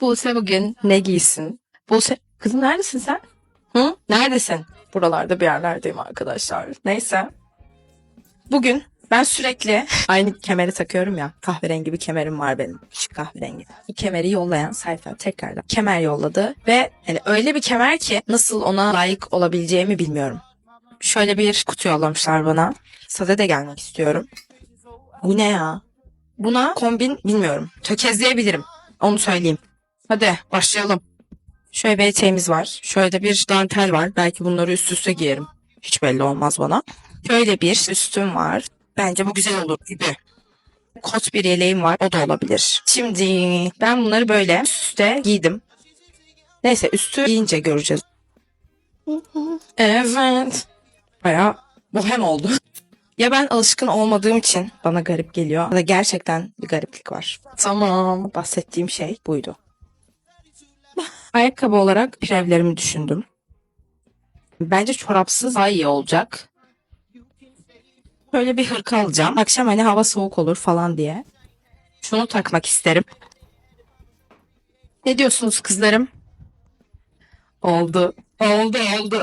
Buse bugün ne giysin? Buse, kızım neredesin sen? Hı? Neredesin? Buralarda bir yerlerdeyim arkadaşlar. Neyse. Bugün ben sürekli aynı kemeri takıyorum ya. Kahverengi bir kemerim var benim. Şu kahverengi. Bu kemeri yollayan sayfa tekrardan kemer yolladı. Ve hani öyle bir kemer ki nasıl ona layık olabileceğimi bilmiyorum. Şöyle bir kutu yollamışlar bana. Sade de gelmek istiyorum. Bu ne ya? Buna kombin bilmiyorum. Tökezleyebilirim. Onu söyleyeyim. Hadi başlayalım. Şöyle bir eteğimiz var. Şöyle de bir dantel var. Belki bunları üst üste giyerim. Hiç belli olmaz bana. Şöyle bir üstüm var. Bence bu güzel olur gibi. Kot bir yeleğim var. O da olabilir. Şimdi ben bunları böyle üst üste giydim. Neyse üstü giyince göreceğiz. Evet. Baya bohem oldu. Ya ben alışkın olmadığım için bana garip geliyor. Ya da gerçekten bir gariplik var. Tamam. Bahsettiğim şey buydu. Ayakkabı olarak pirevlerimi düşündüm. Bence çorapsız daha iyi olacak. Böyle bir hırka alacağım. Akşam hani hava soğuk olur falan diye. Şunu takmak isterim. Ne diyorsunuz kızlarım? Oldu. Oldu oldu.